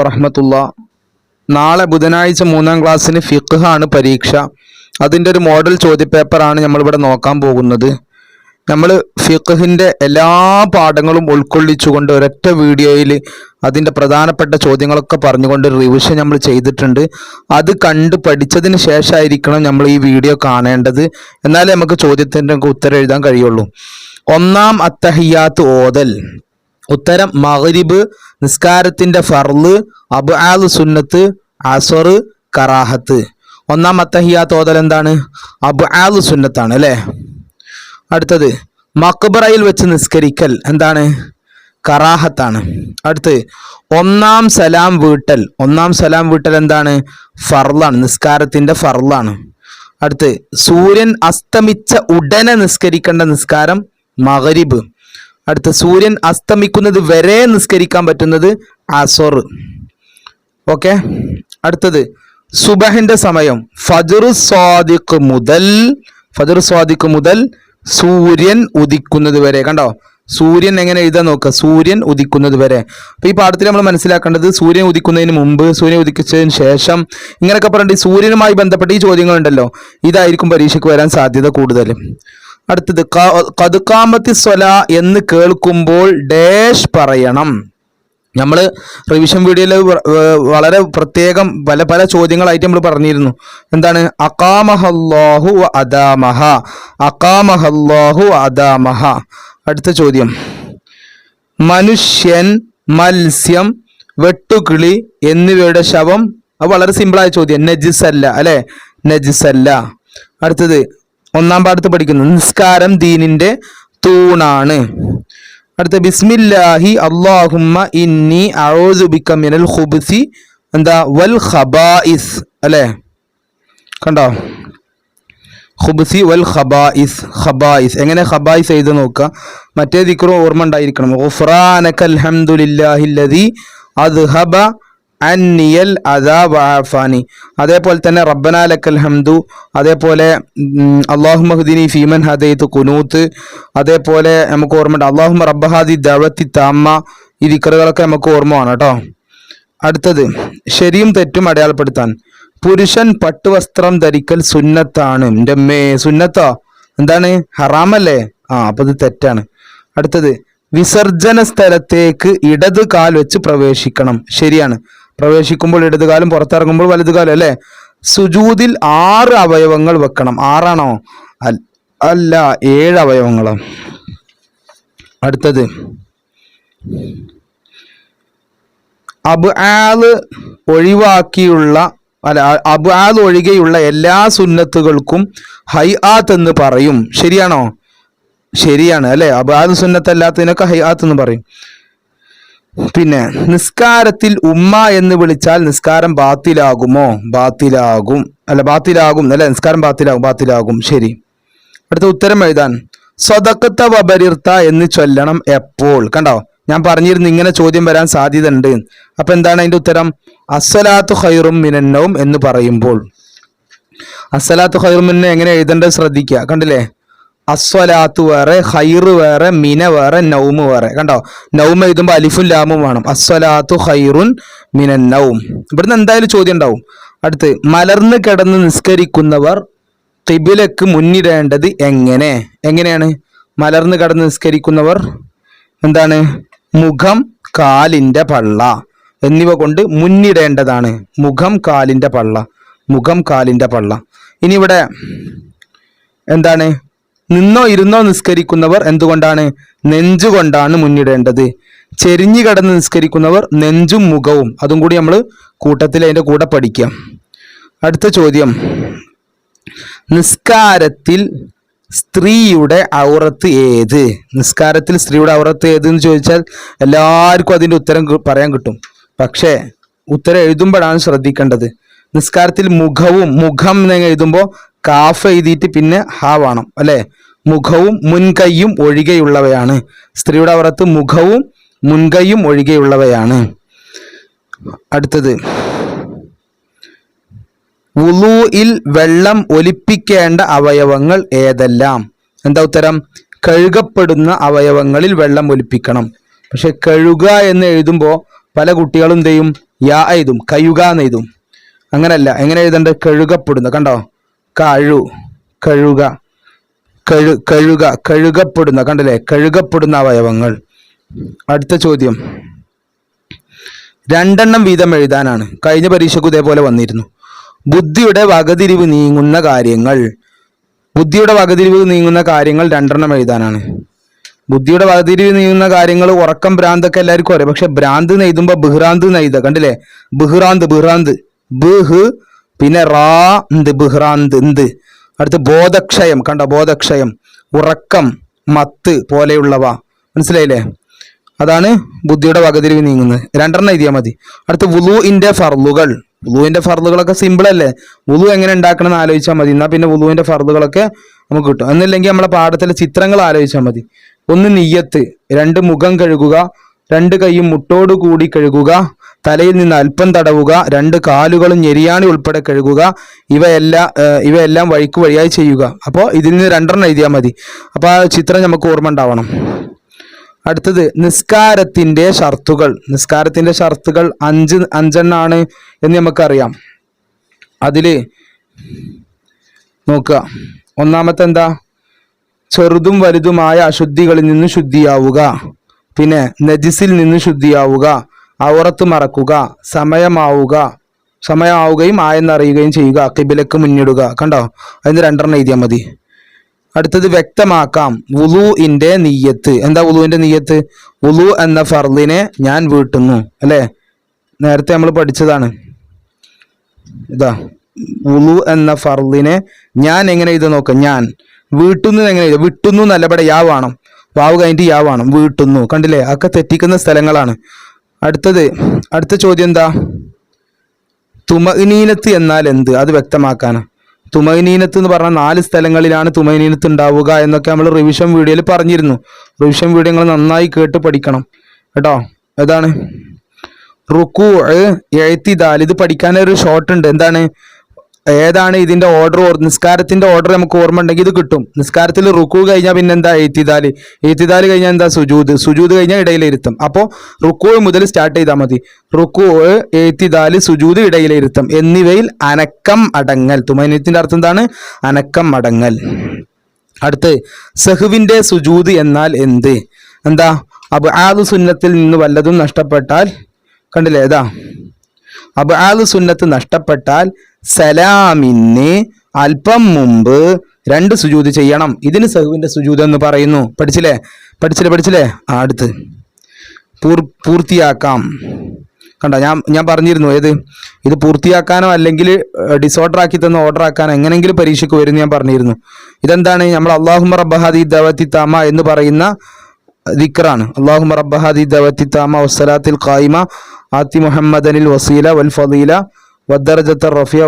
വറഹമത്തുള്ള. നാളെ ബുധനാഴ്ച മൂന്നാം ക്ലാസ്സിന് ഫിഖ് ആണ് പരീക്ഷ. അതിന്റെ ഒരു മോഡൽ ചോദ്യപേപ്പറാണ് നമ്മളിവിടെ നോക്കാൻ പോകുന്നത്. നമ്മൾ ഫിഖിന്റെ എല്ലാ പാഠങ്ങളും ഉൾക്കൊള്ളിച്ചുകൊണ്ട് ഒരൊറ്റ വീഡിയോയിൽ അതിന്റെ പ്രധാനപ്പെട്ട ചോദ്യങ്ങളൊക്കെ പറഞ്ഞുകൊണ്ട് റിവിഷൻ നമ്മൾ ചെയ്തിട്ടുണ്ട്. അത് കണ്ട് പഠിച്ചതിന് ശേഷമായിരിക്കണം നമ്മൾ ഈ വീഡിയോ കാണേണ്ടത്. എന്നാലേ നമുക്ക് ചോദ്യത്തിന്റെ ഉത്തരം എഴുതാൻ കഴിയുള്ളൂ. ഒന്നാം അത്തഹിയാത്ത് ഓതൽ. ഉത്തരം മഹരിബ് നിസ്കാരത്തിന്റെ ഫർൾ അബ്ആദ് സുന്നത്ത് അസർ കറാഹത്ത്. ഒന്നാം അത്തഹിയാത്ത് ഓതൽ എന്താണ്? അബ്ആദ് സുന്നത്താണ് അല്ലേ? അടുത്തത് മക്ബറയിൽ വെച്ച് നിസ്കരിക്കൽ എന്താണ്? കറാഹത്താണ്. അടുത്ത് ഒന്നാം സലാം വീട്ടൽ. ഒന്നാം സലാം വീട്ടൽ എന്താണ്? ഫർളാണ് നിസ്കാരത്തിന്റെ ഫർളാണ്. അടുത്ത് സൂര്യൻ അസ്തമിച്ച ഉടനെ നിസ്കരിക്കേണ്ട നിസ്കാരം മഗ്രിബ്. അടുത്ത സൂര്യൻ അസ്തമിക്കുന്നത് വരെ നിസ്കരിക്കാൻ പറ്റുന്നത് അസോർ ഓക്കെ? അടുത്തത് സുബഹിന്റെ സമയം. ഫജർ സ്വാദിഖ് മുതൽ ഫജർ സ്വാദിഖ് മുതൽ സൂര്യൻ ഉദിക്കുന്നത് വരെ. കണ്ടോ? സൂര്യൻ എങ്ങനെ എഴുതാൻ നോക്കുക? സൂര്യൻ ഉദിക്കുന്നത് വരെ. അപ്പൊ ഈ പാഠത്തിൽ നമ്മൾ മനസ്സിലാക്കേണ്ടത് സൂര്യൻ ഉദിക്കുന്നതിന് മുമ്പ് സൂര്യൻ ഉദിച്ചതിന് ശേഷം ഇങ്ങനെയൊക്കെ പറഞ്ഞിട്ട് സൂര്യനുമായി ബന്ധപ്പെട്ട ഈ ചോദ്യങ്ങളുണ്ടല്ലോ. ഇതായിരിക്കും പരീക്ഷയ്ക്ക് വരാൻ സാധ്യത കൂടുതൽ. അടുത്തത് കതുക്കാമത്തി സ്വല എന്ന് കേൾക്കുമ്പോൾ ഡാഷ് പറയണം. നമ്മൾ റിവിഷൻ വീഡിയോയിൽ വളരെ പ്രത്യേകം പല പല ചോദ്യങ്ങളായിട്ട് നമ്മൾ പറഞ്ഞിരുന്നു. എന്താണ്? അക്കാമഹല്ലാഹു അദാമഹ. അക്കാമഹല്ലാഹു അദാമഹ. അടുത്ത ചോദ്യം. മനുഷ്യൻ മത്സ്യം വെട്ടുകിളി എന്നിവയുടെ ശവം. അത് വളരെ സിമ്പിളായ ചോദ്യം. നജിസല്ല അല്ലേ? അല്ലെ നജിസ് അടുത്തത് ഒന്നാം പാഠത്ത് പഠിക്കുന്നു. നിസ്കാരം ദീനിന്റെ തൂണാണ്. അടുത്ത ബിസ്മില്ലാഹി അള്ളാഹുമ്മ ഇന്നി അഊസുബിക മിനൽ എന്താ? വൽ ഖബായിസ് അല്ലേ? കണ്ടോ? ഖുബ്സി വൽ ഖബായിസ് ഖബായിസ് എങ്ങനെ ഖബായിസ് എഴുതി നോക്കുക? മറ്റേ ദിക്റും ഓർമ്മ ഉണ്ടായിരിക്കണം. ഗുഫ്രാനക അൽഹംദുലില്ലാഹില്ലദി അദ്ഹബ അന്നിയൽ അദാ വഅഫാനി അതേപോലെ തന്നെ റബ്ബന ലക്കൽ ഹംദു. അതേപോലെ അള്ളാഹു മഹദിനി ഫീമൻ ഹദൈത്ത് കുനൂത്ത്. അതേപോലെ നമുക്ക് ഓർമ്മയുണ്ട് അള്ളാഹു റബ്ബഹാദി ദവത്തി താമ്മ. ഈ ദിക്കറുകളൊക്കെ നമുക്ക് ഓർമ്മ ആണ് കേട്ടോ. അടുത്തത് ശരിയും തെറ്റും അടയാളപ്പെടുത്താൻ. പുരുഷൻ പട്ടുവസ്ത്രം ധരിക്കൽ സുന്നത്താണ്. എന്റെ മേ സുന്നത്തോ? എന്താണ്? ഹറാമല്ലേ? ആ അപ്പൊ ഇത് തെറ്റാണ്. അടുത്തത് വിസർജന സ്ഥലത്തേക്ക് ഇടത് കാൽ വെച്ച് പ്രവേശിക്കണം. ശരിയാണ്. പ്രവേശിക്കുമ്പോൾ ഇടതുകാലും പുറത്തിറങ്ങുമ്പോൾ വലതുകാലും അല്ലേ? സുജൂതിൽ ആറ് അവയവങ്ങൾ വെക്കണം. ആറാണോ? അല്ല ഏഴ് അവയവങ്ങളോ. അടുത്തത്. അബ്ആദ് ഒഴിവാക്കിയുള്ള അല്ല അബ്ആദ് ഒഴികെയുള്ള എല്ലാ സുന്നത്തുകൾക്കും ഹൈആത്ത് എന്ന് പറയും. ശരിയാണോ? ശരിയാണ് അല്ലെ? അബ്ആദ് സുന്നത്തല്ലാത്തതിനൊക്കെ ഹൈആത്ത് എന്ന് പറയും. പിന്നെ നിസ്കാരത്തിൽ ഉമ്മ എന്ന് വിളിച്ചാൽ നിസ്കാരം ബാത്തിലാകുമോ? ബാത്തിലാകും. അല്ല ബാത്തിലാകും അല്ലെ നിസ്കാരം ബാത്തിലാകും ബാത്തിലാകും. ശരി. അടുത്ത ഉത്തരം എഴുതാൻ. സ്വതക്കത്ത വബരിർത്ത എന്ന് ചൊല്ലണം എപ്പോൾ? കണ്ടോ? ഞാൻ പറഞ്ഞിരുന്നു ഇങ്ങനെ ചോദ്യം വരാൻ സാധ്യത ഉണ്ട് അപ്പൊ എന്താണ് അതിന്റെ ഉത്തരം? അസ്സലാത്തു ഹൈറും മിനന്നവും എന്ന് പറയുമ്പോൾ. അസ്സലാത്തു മിന്നെ എങ്ങനെ എഴുതേണ്ടത് ശ്രദ്ധിക്കുക. കണ്ടില്ലേ? അസ്വലാത്ത് വേറെ ഹൈറ് വേറെ മിന വേറെ നൗമ് വേറെ. കണ്ടോ? നൗമ് എഴുതുമ്പോൾ അലിഫും ലാമും വേണം. അസ്വലാത്തു ഹൈറുൻ മിന നൗം. ഇവിടുന്ന് എന്തായാലും ചോദ്യം ഉണ്ടാവും. അടുത്ത് മലർന്ന് കിടന്ന് നിസ്കരിക്കുന്നവർ കിബിലക്ക് മുന്നിടേണ്ടത് എങ്ങനെ? എങ്ങനെയാണ്? മലർന്ന് കിടന്ന് നിസ്കരിക്കുന്നവർ എന്താണ്? മുഖം കാലിന്റെ പള്ള. എന്നിവ കൊണ്ട് മുന്നിടേണ്ടതാണ്. മുഖം കാലിന്റെ പള്ള. മുഖം കാലിന്റെ പള്ള. ഇനി ഇവിടെ എന്താണ്? നിന്നോ ഇരുന്നോ നിസ്കരിക്കുന്നവർ എന്തുകൊണ്ടാണ്? നെഞ്ചുകൊണ്ടാണ് മുന്നിടേണ്ടത്. ചെരിഞ്ഞു കിടന്ന് നിസ്കരിക്കുന്നവർ നെഞ്ചും മുഖവും. അതും കൂടി നമ്മൾ കൂട്ടത്തിൽ അതിന്റെ കൂടെ പഠിക്കാം. അടുത്ത ചോദ്യം. നിസ്കാരത്തിൽ സ്ത്രീയുടെ ഔറത്ത് ഏത്? നിസ്കാരത്തിൽ സ്ത്രീയുടെ ഔറത്ത് ഏത് എന്ന് ചോദിച്ചാൽ എല്ലാവർക്കും അതിന്റെ ഉത്തരം പറയാൻ കിട്ടും. പക്ഷേ ഉത്തരം എഴുതുമ്പോഴാണ് ശ്രദ്ധിക്കേണ്ടത്. നിസ്കാരത്തിൽ മുഖവും മുഖം എന്ന് എഴുതുമ്പോൾ കാഫ് എഴുതിയിട്ട് പിന്നെ ഹാ വേണം അല്ലെ? മുഖവും മുൻകൈയും ഒഴികെയുള്ളവയാണ്. സ്ത്രീയുടെ അവറത്ത് മുഖവും മുൻകൈയും ഒഴികെയുള്ളവയാണ്. അടുത്തത്. ഉലൂയിൽ വെള്ളം ഒലിപ്പിക്കേണ്ട അവയവങ്ങൾ ഏതെല്ലാം? എന്താ ഉത്തരം? കഴുകപ്പെടുന്ന അവയവങ്ങളിൽ വെള്ളം ഒലിപ്പിക്കണം. പക്ഷെ കഴുക എന്ന് എഴുതുമ്പോൾ പല കുട്ടികളും എന്ത് ചെയ്യും? യാ എഴുതും കയുക എന്ന് എഴുതും. അങ്ങനല്ല. എങ്ങനെ എഴുതണ്ട്? കഴുകപ്പെടുന്ന. കണ്ടോ? കഴു. കഴുക. കഴു കഴുക. കഴുകപ്പെടുന്ന. കണ്ടല്ലേ? കഴുകപ്പെടുന്ന അവയവങ്ങൾ. അടുത്ത ചോദ്യം. രണ്ടെണ്ണം വീതം എഴുതാനാണ്. കഴിഞ്ഞ പരീക്ഷയ്ക്ക് ഇതേപോലെ വന്നിരുന്നു. ബുദ്ധിയുടെ വകതിരിവ് നീങ്ങുന്ന കാര്യങ്ങൾ. ബുദ്ധിയുടെ വകതിരിവ് നീങ്ങുന്ന കാര്യങ്ങൾ രണ്ടെണ്ണം എഴുതാനാണ്. ബുദ്ധിയുടെ വകതിരിവ് നീങ്ങുന്ന കാര്യങ്ങൾ ഉറക്കം ഭ്രാന്തൊക്കെ എല്ലാവർക്കും അറിയാം. പക്ഷെ ഭ്രാന്ത് നെയ്തുമ്പോൾ ബഹ്റാന്ത് എന്ന് കണ്ടില്ലേ? ബിഹ്റാന്ത് ബിഹ്റാന്ത്. ബിഹ് പിന്നെ റാ എന്ത് ബിഹ്റാന്ത് എന്ത്. അടുത്ത് ബോധക്ഷയം കണ്ട ബോധക്ഷയം. ഉറക്കം മത്ത് പോലെയുള്ളവ. മനസ്സിലായില്ലേ? അതാണ് ബുദ്ധിയുടെ വകതിരിവ് നീങ്ങുന്നത്. രണ്ടെണ്ണം എഴുതിയാൽ മതി. അടുത്ത് വുളുവിന്റെ ഫർളുകൾ. വുളുവിന്റെ ഫർളുകളൊക്കെ സിമ്പിൾ അല്ലേ? വുളു എങ്ങനെ ഉണ്ടാക്കണം എന്ന് ആലോചിച്ചാൽ മതി. എന്നാൽ പിന്നെ വുളുവിന്റെ ഫർലുകളൊക്കെ നമുക്ക് കിട്ടും. എന്നില്ലെങ്കിൽ നമ്മളെ പാഠത്തിലെ ചിത്രങ്ങൾ ആലോചിച്ചാൽ മതി. ഒന്ന് നെയ്യത്ത്. രണ്ട് മുഖം കഴുകുക. രണ്ട് കൈയും മുട്ടോടു കൂടി കഴുകുക. തലയിൽ നിന്ന് അല്പം തടവുക രണ്ട് കാലുകളും ഞെരിയാണി ഉൾപ്പെടെ കഴുകുക ഇവയെല്ലാം ഇവയെല്ലാം വഴിക്ക് വഴിയായി ചെയ്യുക. അപ്പോൾ ഇതിൽ നിന്ന് രണ്ടെണ്ണം എഴുതിയാൽ മതി. അപ്പോൾ ആ ചിത്രം നമുക്ക് ഓർമ്മ ഉണ്ടാവണം. അടുത്തത് നിസ്കാരത്തിന്റെ ഷർത്തുകൾ. നിസ്കാരത്തിന്റെ ഷർത്തുകൾ അഞ്ച് അഞ്ചെണ്ണാണ് എന്ന് നമുക്കറിയാം. അതിൽ നോക്കുക. ഒന്നാമത്തെ എന്താ ചെറുതും വലുതുമായ അശുദ്ധികളിൽ നിന്ന് ശുദ്ധിയാവുക. പിന്നെ നജിസിൽ നിന്ന് ശുദ്ധിയാവുക. ഔറത്ത് മറക്കുക സമയമാവുക സമയമാവുകയും ആയെന്നറിയുകയും ചെയ്യുക കിബിലക്ക് മുന്നിടുക. കണ്ടോ? അതിന് രണ്ടെണ്ണം എഴുതിയാൽ മതി. അടുത്തത് വ്യക്തമാക്കാം. വുളുവിന്റെ നീയത്ത് എന്താ വുളുവിന്റെ നീയത്ത് വുളു എന്ന ഫർദിനെ ഞാൻ വീട്ടുന്നു. അല്ലേ? നേരത്തെ നമ്മൾ പഠിച്ചതാണ്. ഇതാ. വുളു എന്ന ഫർദിനെ ഞാൻ എങ്ങനെ എഴുതാൻ നോക്കാം? ഞാൻ. വീട്ടുന്നു എങ്ങനെ എഴുതാം? വിട്ടുന്നു എന്നല്ല ഇവിടെ യാ വാവ് കഴിഞ്ഞിട്ട് യാ വേണം. വീട്ടുന്നു. കണ്ടില്ലേ? ഒക്കെ തെറ്റിക്കുന്ന സ്ഥലങ്ങളാണ്. അടുത്തത് അടുത്ത ചോദ്യം എന്താ? തുമഇനീനത്ത് എന്നാൽ എന്ത്? അത് വ്യക്തമാക്കാനാ. തുമനീനത്ത് എന്ന് പറഞ്ഞാൽ നാല് സ്ഥലങ്ങളിലാണ് തുമനീനത്ത് ഉണ്ടാവുക എന്നൊക്കെ നമ്മൾ റിവിഷൻ വീഡിയോയിൽ പറഞ്ഞിരുന്നു. റിവിഷൻ വീഡിയോ നിങ്ങൾ നന്നായി കേട്ട് പഠിക്കണം. കേട്ടോ? ഏതാണ്? റുക്കു എഴുത്തിദാൽ ഇത് പഠിക്കാനൊരു ഷോർട്ട് ഉണ്ട്. എന്താണ്? ഏതാണ് ഇതിന്റെ ഓർഡർ നിസ്കാരത്തിന്റെ ഓർഡർ നമുക്ക് ഓർമ്മ ഉണ്ടെങ്കിൽ ഇത് കിട്ടും. നിസ്കാരത്തിൽ റുക്കു കഴിഞ്ഞാൽ പിന്നെ എന്താ എത്തിദാൽ എഴുത്തിദാൽ കഴിഞ്ഞാൽ എന്താ? സുജൂത്. സുജൂത് കഴിഞ്ഞാൽ ഇടയിലിരുത്തം. അപ്പോൾ റുക്കു മുതൽ സ്റ്റാർട്ട് ചെയ്താൽ മതി. റുക്കു എത്തിദാൽ സുജൂത് ഇടയിലിരുത്തം. എന്നിവയിൽ അനക്കം അടങ്ങൽ. തുമനീത്തിന്റെ അർത്ഥം എന്താണ്? അനക്കം അടങ്ങൽ. അടുത്ത് സഹുവിന്റെ സുജൂത് എന്നാൽ എന്ത്? എന്താ? അബ് ആദ് സുന്നത്തിൽ നിന്ന് വല്ലതും നഷ്ടപ്പെട്ടാൽ കണ്ടില്ലേ? ഏതാ അബ് ആദ് സുന്നത്ത് നഷ്ടപ്പെട്ടാൽ സലാമിന് അല്പം മുമ്പ് രണ്ട് സുജൂത് ചെയ്യണം. ഇതിന് സഹുവിന്റെ സുജൂദ് എന്ന് പറയുന്നു. പഠിച്ചില്ലേ? പഠിച്ചില്ലേ പഠിച്ചില്ലേ? അടുത്ത്. പൂർ പൂർത്തിയാക്കാം. കണ്ട ഞാൻ ഞാൻ പറഞ്ഞിരുന്നു ഏത്? ഇത് പൂർത്തിയാക്കാനോ അല്ലെങ്കിൽ ഡിസോർഡർ ആക്കി തന്ന ഓർഡർ ആക്കാനോ എങ്ങനെങ്കിലും പരീക്ഷയ്ക്ക് വരും ഞാൻ പറഞ്ഞിരുന്നു. ഇതെന്താണ്? നമ്മൾ അള്ളാഹുമ റബ്ബഹാദി ദവത്തി താമ എന്ന് പറയുന്ന ദിക്റാണ്. അള്ളാഹുമ റബ്ബഹാദി ദവത്തി താമ വസ്സലാത്തിൽ ഖായിമ ആത്തി മുഹമ്മദനിൽ വസീല വൽ ഫദീല റഫിയ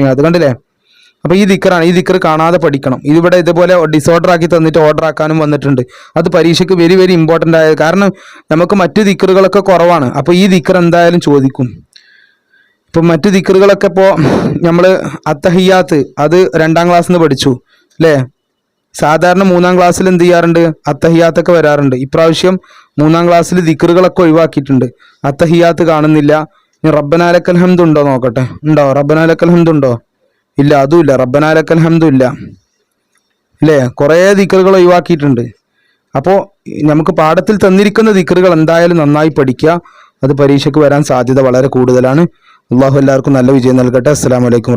മിയാദ് കണ്ടില്ലേ? അപ്പൊ ഈ ദിക്കറാണ്. ഈ ദിക്കർ കാണാതെ പഠിക്കണം. ഇതിവിടെ ഇതുപോലെ ഡിസോർഡർ ആക്കി തന്നിട്ട് ഓർഡർ ആക്കാനും വന്നിട്ടുണ്ട്. അത് പരീക്ഷയ്ക്ക് വെരി വെരി ഇമ്പോർട്ടന്റ് ആയത് കാരണം നമുക്ക് മറ്റു ദിക്കറുകളൊക്കെ കുറവാണ്. അപ്പൊ ഈ ദിക്കർ എന്തായാലും ചോദിക്കും. ഇപ്പൊ മറ്റു ദിക്കറുകളൊക്കെ ഇപ്പോ നമ്മൾ അത്തഹിയാത്ത് അത് രണ്ടാം ക്ലാസ്സിൽ നിന്ന് പഠിച്ചു അല്ലേ? സാധാരണ മൂന്നാം ക്ലാസ്സിൽ എന്ത് ചെയ്യാറുണ്ട്? അത്തഹിയാത്തൊക്കെ വരാറുണ്ട്. ഇപ്രാവശ്യം മൂന്നാം ക്ലാസ്സിൽ ദിക്കറുകളൊക്കെ ഒഴിവാക്കിയിട്ടുണ്ട്. അത്തഹിയാത്ത് കാണുന്നില്ല. ഇനി റബ്ബനാലക്കൽ ഹംദ് ഉണ്ടോ നോക്കട്ടെ. ഉണ്ടോ? റബ്ബനാലക്കൽ ഹംദ് ഉണ്ടോ? ഇല്ല അതുമില്ല റബ്ബനാലക്കൽ ഹംദും ഇല്ല. അല്ലേ കുറേ ദിക്കറുകൾ ഒഴിവാക്കിയിട്ടുണ്ട്. അപ്പോൾ നമുക്ക് പാഠത്തിൽ തന്നിരിക്കുന്ന ദിക്കറുകൾ എന്തായാലും നന്നായി പഠിക്കുക. അത് പരീക്ഷയ്ക്ക് വരാൻ സാധ്യത വളരെ കൂടുതലാണ്. അള്ളാഹു എല്ലാവർക്കും നല്ല വിജയം നൽകട്ടെ. അസ്സാം വലൈക്കും